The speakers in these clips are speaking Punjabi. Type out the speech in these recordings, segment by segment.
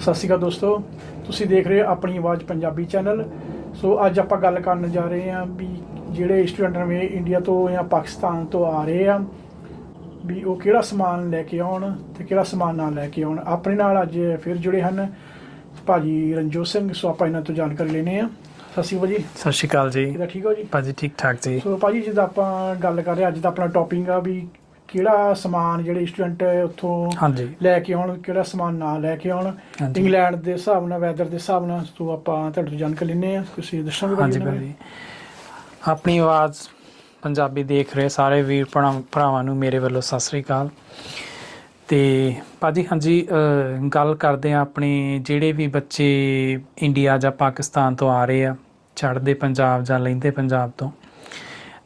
ਸਤਿ ਸ਼੍ਰੀ ਅਕਾਲ ਦੋਸਤੋ ਤੁਸੀਂ ਦੇਖ ਰਹੇ ਹੋ ਆਪਣੀ ਆਵਾਜ਼ ਪੰਜਾਬੀ ਚੈਨਲ। ਸੋ ਅੱਜ ਆਪਾਂ ਗੱਲ ਕਰਨ ਜਾ ਰਹੇ ਹਾਂ ਵੀ ਜਿਹੜੇ ਸਟੂਡੈਂਟ ਨਵੇਂ ਇੰਡੀਆ ਤੋਂ ਜਾਂ ਪਾਕਿਸਤਾਨ ਤੋਂ ਆ ਰਹੇ ਆ ਵੀ ਉਹ ਕਿਹੜਾ ਸਮਾਨ ਲੈ ਕੇ ਆਉਣ ਤੇ ਕਿਹੜਾ ਸਮਾਨ ਨਾ ਲੈ ਕੇ ਆਉਣ। ਆਪਣੇ ਨਾਲ ਅੱਜ ਫਿਰ ਜੁੜੇ ਹਨ ਭਾਜੀ ਰਣਜੋਤ ਸਿੰਘ ਸੋ ਆਪਾਂ ਇਹਨਾਂ ਤੋਂ ਜਾਣਕਾਰੀ ਲੈਣੇ ਆ ਸਤਿ ਸ਼੍ਰੀ ਅਕਾਲ ਜੀ ਸਤਿ ਸ਼੍ਰੀ ਅਕਾਲ ਜੀ। ਕਿਦਾਂ ਠੀਕ ਹੋ ਜੀ? ਭਾਜੀ ਠੀਕ ਠਾਕ ਜੀ। ਸੋ ਭਾਜੀ ਜਿੱਦਾਂ ਆਪਾਂ ਗੱਲ ਕਰ ਰਹੇ ਅੱਜ ਦਾ ਆਪਣਾ ਟੌਪਿਕ ਆ ਵੀ ਕਿਹੜਾ ਸਮਾਨ ਜਿਹੜੇ ਸਟੂਡੈਂਟ ਉੱਥੋਂ ਲੈ ਕੇ ਆਉਣ ਕਿਹੜਾ ਸਮਾਨ ਨਾ ਲੈ ਕੇ ਆਉਣ। ਇੰਗਲੈਂਡ ਦੇ ਹਿਸਾਬ ਨਾਲ ਵੈਦਰ ਦੇ ਹਿਸਾਬ ਨਾਲ ਤੋਂ ਆਪਾਂ ਤੁਹਾਡੇ ਤੋਂ ਜਾਣਕਾਰੀ ਲੈਣੇ ਆ ਤੁਸੀਂ ਦੱਸੋਗੇ ਹਾਂਜੀ ਭਾਜੀ ਆਪਣੀ ਆਵਾਜ਼ ਪੰਜਾਬੀ ਦੇਖ ਰਹੇ ਸਾਰੇ ਵੀਰ ਭਰਾ- ਭਰਾਵਾਂ ਨੂੰ ਮੇਰੇ ਵੱਲੋਂ ਸਤਿ ਸ੍ਰੀ ਅਕਾਲ। ਤੇ ਭਾਜੀ ਹਾਂਜੀ ਗੱਲ ਕਰਦੇ ਆ ਆਪਣੇ ਜਿਹੜੇ ਵੀ ਬੱਚੇ ਇੰਡੀਆ ਜਾਂ ਪਾਕਿਸਤਾਨ ਤੋਂ ਆ ਰਹੇ ਆ ਚੜ੍ਹਦੇ ਪੰਜਾਬ ਜਾਂ ਲੈਂਦੇ ਪੰਜਾਬ ਤੋਂ।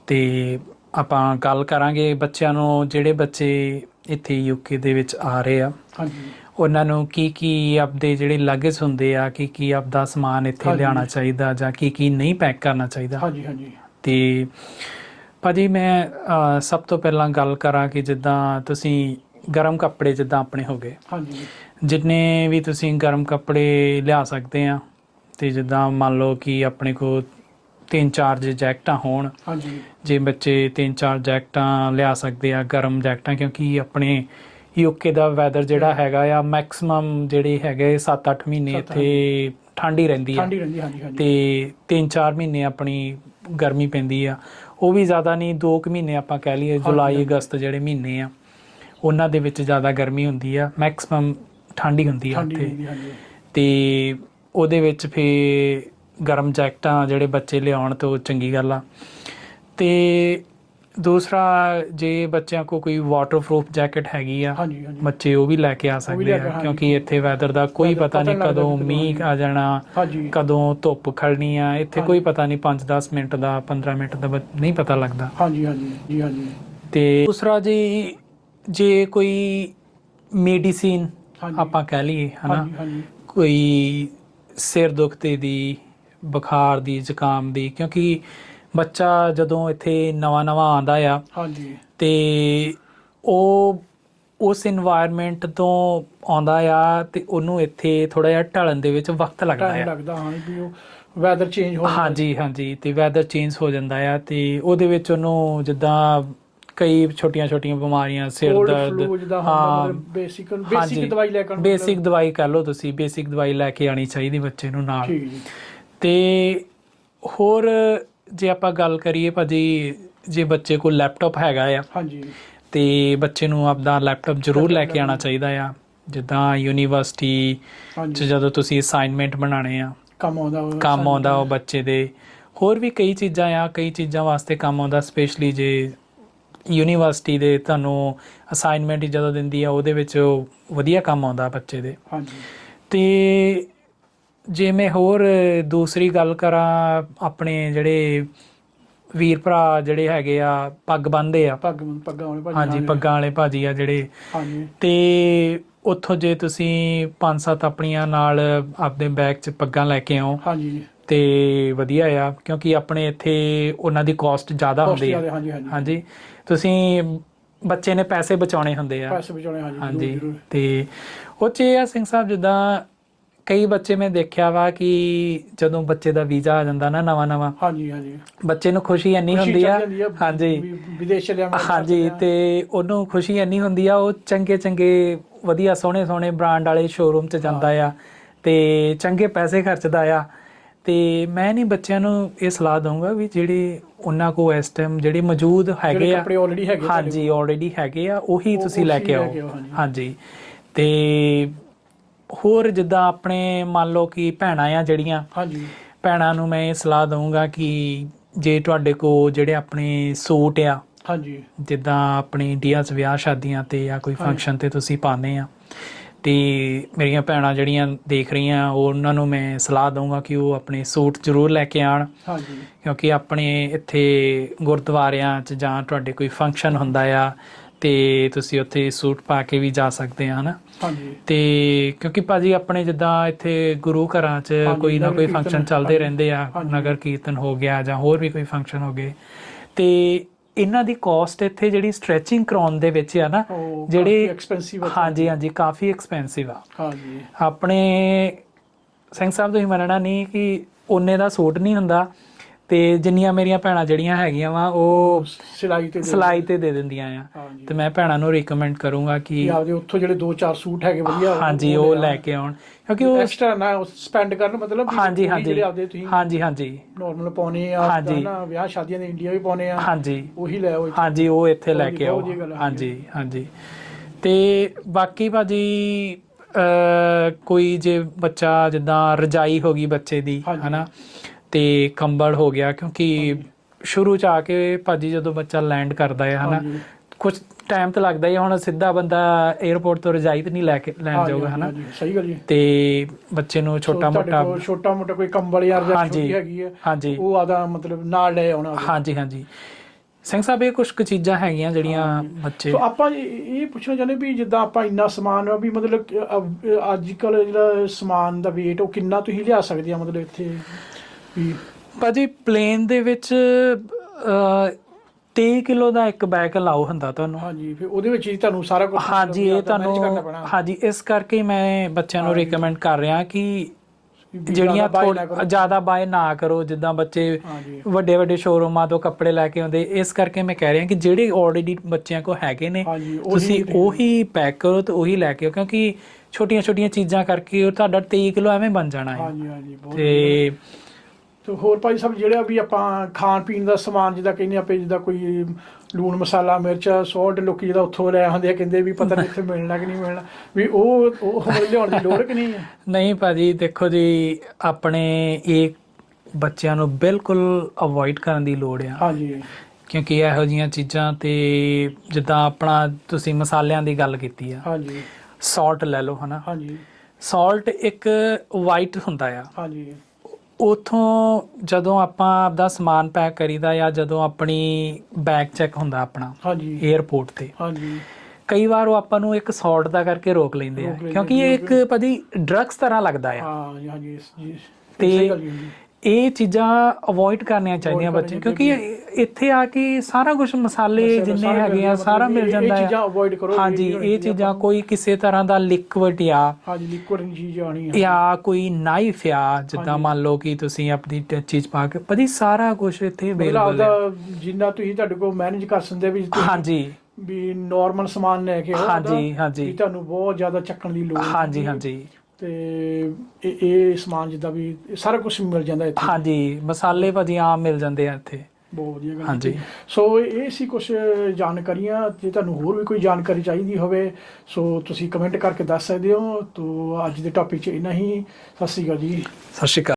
ਤੇ ਆਪਾਂ ਗੱਲ ਕਰਾਂਗੇ ਬੱਚਿਆਂ ਨੂੰ ਜਿਹੜੇ ਬੱਚੇ ਇੱਥੇ ਯੂਕੇ ਦੇ ਵਿੱਚ ਆ ਰਹੇ ਆ। ਹਾਂਜੀ। ਉਹਨਾਂ ਨੂੰ ਕੀ ਕੀ ਆਪਦੇ ਜਿਹੜੇ ਲਗੇਜ ਹੁੰਦੇ ਆ ਕੀ ਕੀ ਆਪਦਾ ਸਮਾਨ ਇੱਥੇ। ਲਿਆਉਣਾ ਚਾਹੀਦਾ ਜਾਂ ਕੀ ਕੀ ਨਹੀਂ ਪੈਕ ਕਰਨਾ ਚਾਹੀਦਾ। ਹਾਂਜੀ ਹਾਂਜੀ। ਤੇ ਭਾਜੀ ਮੈਂ ਸਭ ਤੋਂ ਪਹਿਲਾਂ ਗੱਲ ਕਰਾਂ ਕਿ ਜਿੱਦਾਂ ਤੁਸੀਂ ਗਰਮ ਕੱਪੜੇ ਜਿੱਦਾਂ ਆਪਣੇ ਹੋ ਗਏ। ਹਾਂਜੀ। ਜਿੰਨੇ ਵੀ ਤੁਸੀਂ ਗਰਮ ਕੱਪੜੇ ਲਿਆ ਸਕਦੇ ਆ ਤੇ ਜਿੱਦਾਂ ਮੰਨ ਲਓ ਕਿ ਆਪਣੇ ਕੋਲ ਤਿੰਨ ਚਾਰ ਜੇ ਜੈਕਟਾਂ ਹੋਣ ਹਾਂਜੀ। ਜੇ ਬੱਚੇ ਤਿੰਨ ਚਾਰ ਜੈਕਟਾਂ ਲਿਆ ਸਕਦੇ ਆ ਗਰਮ ਜੈਕਟਾਂ ਕਿਉਂਕਿ ਆਪਣੇ ਯੂਕੇ ਦਾ ਵੈਦਰ ਜਿਹੜਾ ਹੈਗਾ ਆ ਮੈਕਸਿਮਮ ਜਿਹੜੇ ਹੈਗੇ 7-8 ਮਹੀਨੇ ਇੱਥੇ ਠੰਡੀ ਰਹਿੰਦੀ ਆ। ਠੰਡੀ ਰਹਿੰਦੀ ਹਾਂਜੀ ਹਾਂਜੀ। ਤੇ 3-4 ਮਹੀਨੇ ਆਪਣੀ ਗਰਮੀ ਪੈਂਦੀ ਆ। ਉਹ ਵੀ ਜ਼ਿਆਦਾ ਨਹੀਂ 2 ਕੁ ਮਹੀਨੇ ਆਪਾਂ ਕਹਿ ਲਈਏ ਜੁਲਾਈ। ਅਗਸਤ ਜਿਹੜੇ ਮਹੀਨੇ ਆ ਉਹਨਾਂ ਦੇ ਵਿੱਚ ਜ਼ਿਆਦਾ ਗਰਮੀ ਹੁੰਦੀ ਆ ਮੈਕਸਿਮਮ ਠੰਡੀ ਹੁੰਦੀ ਆ ਹਾਂਜੀ। ਤੇ ਉਹਦੇ ਵਿੱਚ ਫੇ ਗਰਮ ਜੈਕਟਾਂ ਜਿਹੜੇ ਬੱਚੇ ਲਿਆਉਣ ਤੋਂ ਚੰਗੀ ਗੱਲ ਆ। ਤੇ ਦੂਸਰਾ ਜੇ ਬੱਚਿਆਂ ਕੋ ਕੋਈ ਵਾਟਰਪ੍ਰੂਫ ਜੈਕਟ ਹੈਗੀ ਆ ਹਾਂਜੀ ਹਾਂਜੀ। ਬੱਚੇ ਉਹ ਵੀ ਲੈ ਕੇ ਆ ਸਕਦੇ ਆ। ਕਿਉਂਕਿ ਇੱਥੇ ਵੈਦਰ ਦਾ ਕੋਈ ਪਤਾ ਨਹੀਂ ਕਦੋਂ ਮੀਂਹ ਆ ਜਾਣਾ ਕਦੋਂ ਧੁੱਪ ਖੜਨੀ ਆ ਇੱਥੇ। ਕੋਈ ਪਤਾ ਨਹੀਂ 5-10 ਮਿੰਟ ਦਾ 15 ਮਿੰਟ ਦਾ ਨਹੀਂ ਪਤਾ ਲੱਗਦਾ। ਹਾਂਜੀ ਹਾਂਜੀ ਜੀ ਹਾਂਜੀ। ਤੇ ਦੂਸਰਾ ਜੀ ਜੇ ਕੋਈ ਮੈਡੀਸਿਨ ਆਪਾਂ ਕਹਿ ਲਈਏ ਹਨਾ? ਕੋਈ ਸਿਰ ਦੁਖਤੇ ਦੀ ਬੁਖਾਰ ਦੀ ਜ਼ੁਕਾਮ ਦੀ ਕਿਉਂਕਿ ਬੱਚਾ ਜਦੋਂ ਇੱਥੇ ਨਵਾਂ-ਨਵਾਂ ਆਂਦਾ ਆ ਹਾਂਜੀ। ਤੇ ਉਹ ਉਸ এনवायरमेंट ਤੋਂ ਆਉਂਦਾ ਆ ਤੇ ਉਹਨੂੰ ਇੱਥੇ ਥੋੜਾ ਜਿਹਾ ਢਲਣ ਦੇ ਵਿੱਚ ਵਕਤ ਲੱਗਦਾ ਆ। ਲੱਗਦਾ ਹਾਂ ਵੀ ਉਹ ਵੈਦਰ ਚੇਂਜ ਹੋ ਹਾਂਜੀ ਹਾਂਜੀ ਤੇ ਵੈਦਰ ਚੇਂਜ ਹੋ ਜਾਂਦਾ ਆ ਤੇ ਉਹਦੇ ਵਿੱਚ ਉਹਨੂੰ ਜਿੱਦਾਂ ਕਈ ਛੋਟੀਆਂ-ਛੋਟੀਆਂ ਬਿਮਾਰੀਆਂ ਸਿਰ ਦਰਦ ਹਾਂ। ਬੇਸਿਕ ਬੇਸਿਕ ਦਵਾਈ ਲੈ ਕੇ ਬੇਸਿਕ ਦਵਾਈ ਕਰ ਲਓ ਤੁਸੀਂ ਬੇਸਿਕ ਦਵਾਈ ਲੈ ਕੇ ਆਣੀ ਚਾਹੀਦੀ ਬੱਚੇ ਨੂੰ ਨਾਲ। ਠੀਕ ਜੀ। ਤੇ ਹੋਰ ਜੇ ਆਪਾਂ ਗੱਲ ਕਰੀਏ ਭਾਜੀ ਜੇ ਬੱਚੇ ਕੋਲ ਲੈਪਟਾਪ ਹੈਗਾ ਆ ਹਾਂਜੀ। ਤੇ ਬੱਚੇ ਨੂੰ ਆਪਦਾ ਲੈਪਟਾਪ ਜ਼ਰੂਰ ਲੈ ਕੇ ਆਣਾ ਚਾਹੀਦਾ ਆ। ਜਿੱਦਾਂ ਯੂਨੀਵਰਸਿਟੀ ਚ ਜਦੋਂ ਤੁਸੀਂ ਅਸਾਈਨਮੈਂਟ ਬਣਾਣੇ ਆ ਕੰਮ ਆਉਂਦਾ ਉਹ ਕੰਮ। ਆਉਂਦਾ ਉਹ ਬੱਚੇ ਦੇ। ਹੋਰ ਵੀ ਕਈ ਚੀਜ਼ਾਂ ਆ ਕਈ ਚੀਜ਼ਾਂ ਵਾਸਤੇ ਕੰਮ ਆਉਂਦਾ ਸਪੈਸ਼ਲੀ ਜੇ ਯੂਨੀਵਰਸਿਟੀ ਦੇ ਤੁਹਾਨੂੰ ਅਸਾਈਨਮੈਂਟ ਜਦੋਂ ਦਿੰਦੀ ਆ ਉਹਦੇ ਵਿੱਚ ਵਧੀਆ ਕੰਮ ਆਉਂਦਾ ਬੱਚੇ ਦੇ। ਹਾਂਜੀ। ਤੇ ਜੇ ਮੈਂ ਹੋਰ ਦੂਸਰੀ ਗੱਲ ਕਰਾਂ ਆਪਣੇ ਜਿਹੜੇ ਵੀਰ ਭਰਾ ਜਿਹੜੇ ਹੈਗੇ ਆ ਪੱਗ ਬੰਨਦੇ ਆ। ਪੱਗ ਪੱਗਾਂ ਵਾਲੇ ਭਾਜੀ ਹਾਂਜੀ ਪੱਗਾਂ ਵਾਲੇ ਭਾਜੀ ਆ ਜਿਹੜੇ। ਹਾਂਜੀ। ਤੇ ਉੱਥੋਂ ਜੇ ਤੁਸੀਂ ਪੰਜ ਸੱਤ ਆਪਣੀਆਂ ਨਾਲ ਆਪਦੇ ਬੈਗ 'ਚ ਪੱਗਾਂ ਲੈ ਕੇ ਆਓ ਹਾਂਜੀ। ਤੇ ਵਧੀਆ ਆ ਕਿਉਂਕਿ ਆਪਣੇ ਇੱਥੇ ਉਹਨਾਂ ਦੀ ਕਾਸਟ ਜ਼ਿਆਦਾ ਹੁੰਦੀ ਆ। ਹਾਂਜੀ ਤੁਸੀਂ ਬੱਚੇ ਨੇ ਪੈਸੇ ਬਚਾਉਣੇ ਹੁੰਦੇ ਆ। ਪੈਸੇ ਬਚਾਉਣੇ ਹਾਂਜੀ। ਤੇ ਉਹ ਚ ਆ ਸਿੰਘ ਸਾਹਿਬ ਜਿੱਦਾਂ ਕਈ ਬੱਚੇ ਮੈਂ ਦੇਖਿਆ ਵਾ ਕਿ ਜਦੋਂ ਬੱਚੇ ਦਾ ਵੀਜ਼ਾ ਆ ਜਾਂਦਾ ਨਾ ਨਵਾਂ ਨਵਾਂ ਹਾਂਜੀ ਹਾਂਜੀ। ਬੱਚੇ ਨੂੰ ਖੁਸ਼ੀ ਇੰਨੀ ਹੁੰਦੀ ਆ। ਹਾਂਜੀ। ਵਿਦੇਸ਼ ਚਲਿਆ ਮੈਂ ਹਾਂਜੀ ਤੇ ਉਹਨੂੰ ਖੁਸ਼ੀ ਇੰਨੀ ਹੁੰਦੀ ਆ ਉਹ ਚੰਗੇ ਚੰਗੇ ਵਧੀਆ ਸੋਹਣੇ ਸੋਹਣੇ ਬ੍ਰਾਂਡ ਵਾਲੇ ਸ਼ੋਰੂਮ 'ਚ ਜਾਂਦਾ ਆ ਤੇ ਚੰਗੇ ਪੈਸੇ ਖਰਚਦਾ ਆ। ਤੇ ਮੈਂ ਨਹੀਂ ਬੱਚਿਆਂ ਨੂੰ ਇਹ ਸਲਾਹ ਦਊਂਗਾ ਵੀ ਜਿਹੜੇ ਉਹਨਾਂ ਕੋ ਇਸ ਟਾਈਮ ਜਿਹੜੇ ਮੌਜੂਦ ਹੈਗੇ ਆ ਕੱਪੜੇ ਆਲਰੇਡੀ ਹੈਗੇ ਹਾਂਜੀ ਆਲਰੇਡੀ ਹੈਗੇ ਆ ਉਹੀ ਤੁਸੀਂ ਲੈ ਕੇ ਆਓ। ਹਾਂਜੀ। ਤੇ ਹੋਰ ਜਿੱਦਾਂ ਆਪਣੇ ਮੰਨ ਲਓ ਕਿ ਭੈਣਾਂ ਆ ਜਿਹੜੀਆਂ ਹਾਂਜੀ। ਭੈਣਾਂ ਨੂੰ ਮੈਂ ਇਹ ਸਲਾਹ ਦਊਂਗਾ ਕਿ ਜੇ ਤੁਹਾਡੇ ਕੋ ਜਿਹੜੇ ਆਪਣੇ ਸੂਟ ਆ ਹਾਂਜੀ। ਜਿੱਦਾਂ ਆਪਣੇ ਇੰਡੀਆ 'ਚ ਵਿਆਹ ਸ਼ਾਦੀਆਂ ਤੇ ਜਾਂ ਕੋਈ। ਫੰਕਸ਼ਨ ਤੇ ਤੁਸੀਂ ਪਾਉਂਦੇ ਆ ਤੇ ਮੇਰੀਆਂ ਭੈਣਾਂ ਜਿਹੜੀਆਂ ਦੇਖ ਰਹੀਆਂ ਉਹ ਉਹਨਾਂ ਨੂੰ ਮੈਂ ਸਲਾਹ ਦਊਂਗਾ ਕਿ ਉਹ ਆਪਣੇ ਸੂਟ ਜ਼ਰੂਰ ਲੈ ਕੇ ਆਣ ਹਾਂਜੀ। ਕਿਉਂਕਿ ਆਪਣੇ ਇੱਥੇ ਗੁਰਦੁਆਰਿਆਂ 'ਚ ਜਾਂ ਤੁਹਾਡੇ ਕੋਈ ਫੰਕਸ਼ਨ ਹੁੰਦਾ ਆ ਤੇ ਤੁਸੀਂ ਉੱਥੇ ਸੂਟ ਪਾ ਕੇ ਵੀ ਜਾ ਸਕਦੇ ਆ ਹਨਾ? ਹਾਂਜੀ। ਤੇ ਕਿਉਂਕਿ ਭਾਜੀ ਆਪਣੇ ਜਿੱਦਾਂ ਇੱਥੇ ਗੁਰੂ ਘਰਾਂ 'ਚ ਕੋਈ ਨਾ ਕੋਈ ਫੰਕਸ਼ਨ ਚੱਲਦੇ ਰਹਿੰਦੇ ਆ। ਨਗਰ ਕੀਰਤਨ ਹੋ ਗਿਆ ਜਾਂ ਹੋਰ ਵੀ ਕੋਈ ਫੰਕਸ਼ਨ ਹੋ ਗਏ। ਤੇ ਇਹਨਾਂ ਦੀ ਕਾਸਟ ਇੱਥੇ ਜਿਹੜੀ ਸਟ੍ਰੈਚਿੰਗ ਕਰਾਉਣ ਦੇ ਵਿੱਚ ਆ ਨਾ ਜਿਹੜੇ ਐਕਸਪੈਂਸਿਵ ਹਾਂਜੀ ਹਾਂਜੀ ਕਾਫੀ ਐਕਸਪੈਂਸਿਵ ਆ। ਹਾਂਜੀ। ਆਪਣੇ ਸਿੰਘ ਸਾਹਿਬ ਤੁਸੀਂ ਮੰਨਣਾ ਨਹੀਂ ਕਿ ਉਹਨੇ ਦਾ ਸੂਟ ਨਹੀਂ ਹੁੰਦਾ। ਤੇ ਜਿੰਨੀਆਂ ਮੇਰੀਆਂ ਭੈਣਾਂ ਜਿਹੜੀਆਂ ਹੈਗੀਆਂ ਵਾ ਉਹ ਸਿਲਾਈ ਤੇ ਦੇ- ਸਿਲਾਈ ਤੇ ਦੇ ਦਿੰਦੀਆਂ ਆ। ਹਾਂਜੀ। ਤੇ ਮੈਂ ਭੈਣਾਂ ਨੂੰ ਰეკਮੈਂਡ ਕਰੂੰਗਾ ਕਿ ਕਿ ਆਪਦੇ ਉੱਥੋਂ ਜਿਹੜੇ ਦੋ ਚਾਰ ਸੂਟ ਹੈਗੇ ਵਧੀਆ ਹਾਂਜੀ ਉਹ ਲੈ ਕੇ ਆਉਣ। ਕਿਉਂਕਿ ਉਹ ਐਕਸਟਰਾ ਨਾ ਸਪੈਂਡ ਕਰਨ ਮਤਲਬ ਵੀ ਹਾਂਜੀ ਹਾਂਜੀ। ਜਿਹੜੇ ਆਪਦੇ ਤੁਸੀਂ ਹਾਂਜੀ ਹਾਂਜੀ। ਨਾਰਮਲ ਪਾਉਣੇ ਆ ਹਾਂਜੀ। ਨਾ ਵਿਆਹ ਸ਼ਾਦੀਆਂ ਦੇ ਇੰਡੀਆ ਵੀ ਪਾਉਣੇ ਆ ਹਾਂਜੀ। ਉਹੀ ਲੈ ਆਓ। ਹਾਂਜੀ ਉਹ ਇੱਥੇ ਲੈ ਕੇ ਆਓ। ਵਧੀਆ ਗੱਲ ਹੈ। ਹਾਂਜੀ ਹਾਂਜੀ। ਤੇ ਬਾਕੀ ਭਾਜੀ ਕੋਈ ਜੇ ਬੱਚਾ ਜਿੱਦਾਂ ਰਜਾਈ ਹੋ ਗਈ ਬੱਚੇ ਦੀ ਹਾਂਜੀ। ਹਨਾ ਤੇ ਕੰਬਲ ਹੋ ਗਿਆ ਕਿਉਂਕਿ ਸ਼ੁਰੂ ਚ ਆ ਕੇ ਭਾਜੀ ਜਦੋਂ ਬੱਚਾ ਲੈਂਡ ਕਰਦਾ ਹੈ ਹਨਾ। ਕੁਝ ਟਾਈਮ ਤਾਂ ਲੱਗਦਾ ਹੀ ਹੁਣ ਸਿੱਧਾ ਬੰਦਾ 에어ਪੋਰਟ ਤੋਂ ਰਜਾਈ ਤੇ ਨਹੀਂ ਲੈ ਕੇ ਲੈਣ ਜਾਊਗਾ ਹਨਾ ਸਹੀ ਗੱਲ ਜੀ ਤੇ ਬੱਚੇ ਨੂੰ ਛੋਟਾ ਮੋਟਾ ਛੋਟਾ ਮੋਟਾ ਕੋਈ ਕੰਬਲ ਜਾਂ ਰਜਾਈ ਹਾਂਜੀ। ਛੋਟੀ ਹੈਗੀ ਹੈ ਹਾਂਜੀ ਉਹ ਆਦਾ ਮਤਲਬ ਨਾਲ ਲੈ ਆਉਣਾ। ਹਾਂਜੀ ਹਾਂਜੀ ਸਿੰਘ ਸਾਹਿਬ ਇਹ ਕੁਝ ਕੁ ਚੀਜ਼ਾਂ ਹੈਗੀਆਂ ਜਿਹੜੀਆਂ ਬੱਚੇ ਸੋ ਆਪਾਂ ਇਹ ਪੁੱਛਣਾ ਚਾਹੁੰਦੇ ਵੀ ਜਿੱਦਾਂ ਆਪਾਂ ਇੰਨਾ ਸਮਾਨ ਵੀ ਮਤਲਬ ਅੱਜ ਕੱਲ ਜਿਹੜਾ ਸਮਾਨ ਦਾ weight ਉਹ ਕਿੰਨਾ ਤੁਸੀਂ ਲਿਆ ਸਕਦੇ ਆ ਮਤਲਬ ਇੱਥੇ ਭਾਜੀ ਪਲੇਨ ਦੇ ਵਿੱਚ ਅ 23 ਕਿਲੋ ਦਾ ਇੱਕ ਬੈਗ ਅਲਾਉ ਹੁੰਦਾ ਤੁਹਾਨੂੰ। ਹਾਂਜੀ ਫਿਰ ਉਹਦੇ ਵਿੱਚ ਹੀ ਤੁਹਾਨੂੰ ਸਾਰਾ ਕੁਝ ਹਾਂਜੀ ਇਹ ਤੁਹਾਨੂੰ ਹਾਂਜੀ ਇਸ ਕਰਕੇ ਮੈਂ ਬੱਚਿਆਂ ਨੂੰ। ਰეკਮੈਂਡ ਕਰ ਰਿਹਾ ਕਿ ਜਿਹੜੀਆਂ ਜ਼ਿਆਦਾ ਬਾਏ ਨਾ ਕਰੋ। ਜਿੱਦਾਂ ਬੱਚੇ ਵੱਡੇ ਵੱਡੇ ਸ਼ੋਰੂਮਾਂ ਤੋਂ ਕੱਪੜੇ ਲੈ ਕੇ ਆਉਂਦੇ ਇਸ ਕਰਕੇ ਮੈਂ ਕਹਿ ਰਿਹਾ ਕਿ ਜਿਹੜੇ ਆਲਰੇਡੀ ਬੱਚਿਆਂ ਕੋ ਹੈਗੇ ਨੇ ਤੁਸੀਂ ਉਹੀ ਪੈਕ ਕਰੋ ਤੇ ਉਹੀ ਲੈ ਕੇ ਆਓ ਕਿਉਂਕਿ ਛੋਟੀਆਂ ਛੋਟੀਆਂ ਚੀਜ਼ਾਂ ਕਰਕੇ ਉਹ ਤੁਹਾਡਾ 23 ਕਿਲੋ ਐਵੇਂ ਬਣ ਜਾਣਾ ਹੈ। ਹਾਂਜੀ ਹਾਂਜੀ ਬਹੁਤ ਤੇ ਤੇ ਹੋਰ ਭਾਈ ਸਾਹਿਬ ਜਿਹੜਾ ਵੀ ਆਪਾਂ ਖਾਣ ਪੀਣ ਦਾ ਸਮਾਨ ਜਿੱਦਾਂ ਕਹਿੰਦੇ ਆਪੇ ਜਿੱਦਾਂ ਕੋਈ ਲੂਣ ਮਸਾਲਾ ਮਿਰਚ ਸੌਲਟ ਲੋਕੀ ਜਿਹਦਾ ਉੱਥੋਂ ਲੈ ਆਉਂਦੇ ਆ ਕਹਿੰਦੇ ਵੀ ਪਤਾ ਨਹੀਂ ਇੱਥੇ ਮਿਲਣਾ ਕਿ ਨਹੀਂ ਮਿਲਣਾ ਵੀ ਉਹ ਉਹ ਲਿਆਉਣ ਦੀ ਲੋੜ ਕਿ ਨਹੀਂ ਹੈ? ਨਹੀਂ ਭਾਜੀ ਦੇਖੋ ਜੀ ਆਪਣੇ ਇਹ ਬੱਚਿਆਂ ਨੂੰ ਬਿਲਕੁਲ ਅਵੋਇਡ ਕਰਨ ਦੀ ਲੋੜ ਆ। ਹਾਂਜੀ। ਕਿਉਂਕਿ ਇਹੋ ਜੀਆਂ ਚੀਜ਼ਾਂ ਤੇ ਜਿੱਦਾਂ ਆਪਣਾ ਤੁਸੀਂ ਮਸਾਲਿਆਂ ਦੀ ਗੱਲ ਕੀਤੀ ਆ। ਹਾਂਜੀ। ਸਾਲਟ ਲੈ ਲਓ ਹਨਾ। ਹਾਂਜੀ। ਸਾਲਟ ਇੱਕ ਵਾਈਟ ਹੁੰਦਾ ਆ। ਹਾਂਜੀ। ਉਥੋਂ ਜਦੋਂ ਆਪਾਂ ਆਪਦਾ ਸਮਾਨ ਪੈਕ ਕਰੀਦਾ ਜਾਂ ਜਦੋਂ ਆਪਣੀ ਬੈਗ ਚੈੱਕ ਹੁੰਦਾ ਆਪਣਾ ਹਾਂਜੀ। 에어ਪੋਰਟ ਤੇ। ਹਾਂਜੀ। ਕਈ ਵਾਰ ਉਹ ਆਪਾਂ ਨੂੰ ਇੱਕ ਸਾਲਟ ਦਾ ਕਰਕੇ ਰੋਕ ਲੈਂਦੇ ਆ ਕਿਉਂਕਿ ਇਹ ਇੱਕ ਭਾਜੀ ਡਰੱਗਸ ਤਰ੍ਹਾਂ ਲੱਗਦਾ ਆ। ਹਾਂ ਹਾਂਜੀ ਤੇ। ਇਹ ਚੀਜ਼ਾਂ ਅਵੋਇਡ ਕਰਨੀਆਂ ਚਾਹੀਦੀਆਂ ਬੱਚੇ ਕਿਉਂਕਿ ਇੱਥੇ ਆ ਕੇ ਸਾਰਾ ਕੁਝ ਮਸਾਲੇ ਜਿੰਨੇ ਹੈਗੇ ਆ ਸਾਰਾ ਮਿਲ ਇਹ ਜਾਂਦਾ ਚੀਜ਼ਾਂ ਆ। ਅਵੋਇਡ ਕਰੋ ਹਾਂਜੀ ਨਹੀਂ ਇਹ ਚੀਜ਼ਾਂ ਕੋਈ ਕਿਸੇ ਤਰ੍ਹਾਂ ਦਾ ਲਿਕਵਿਡ ਆ। ਹਾਂਜੀ ਲਿਕੁਇਡ ਚੀਜ਼ ਆਣੀ ਹੈ ਜਾਂ ਕੋਈ ਨਾਈਫ ਆ ਜਿੱਦਾਂ। ਮੰਨ ਲਓ ਕਿ ਤੁਸੀਂ ਆਪਣੀ ਚੀਜ਼ ਪਾ ਕੇ ਭਾਜੀ ਸਾਰਾ ਕੁਝ ਇੱਥੇ ਅਵੇਲੇਬਲ ਹੈ ਜਿੰਨਾ ਤੁਸੀਂ ਤੁਹਾਡੇ ਕੋਲ ਮੈਨੇਜ ਕਰ ਸਕਦੇ ਵੀ ਹਾਂਜੀ। ਵੀ ਨਾਰਮਲ ਸਮਾਨ ਲੈ ਕੇ ਹਾਂਜੀ, ਹਾਂਜੀ। ਵੀ ਤੁਹਾਨੂੰ ਬਹੁਤ ਜ਼ਿਆਦਾ ਚੱਕਣ ਦੀ ਲੋੜ ਨਹੀਂ ਹਾਂਜੀ। ਹਾਂਜੀ। ਤੇ ਇਹ ਇਹ ਸਮਾਨ ਜਿੱਦਾਂ ਵੀ ਇਹ ਸਾਰਾ ਕੁਝ ਮਿਲ ਜਾਂਦਾ ਇੱਥੇ। ਹਾਂਜੀ ਮਸਾਲੇ ਭਾਜੀ ਆਮ ਮਿਲ ਜਾਂਦੇ ਆ ਇੱਥੇ। ਬਹੁਤ ਵਧੀਆ ਗੱਲ ਹਾਂਜੀ। ਸੋ ਇਹ ਸੀ ਕੁਝ ਜਾਣਕਾਰੀਆਂ ਜੇ ਤੁਹਾਨੂੰ ਹੋਰ ਵੀ ਕੋਈ ਜਾਣਕਾਰੀ ਚਾਹੀਦੀ ਹੋਵੇ ਸੋ ਤੁਸੀਂ ਕਮੈਂਟ ਕਰਕੇ ਦੱਸ ਸਕਦੇ ਹੋ। ਤੋ ਅੱਜ ਦੇ ਟੌਪਿਕ 'ਚ ਇੰਨਾ ਹੀ। ਸਤਿ ਸ਼੍ਰੀ ਅਕਾਲ ਜੀ। ਸਤਿ ਸ਼੍ਰੀ ਅਕਾਲ।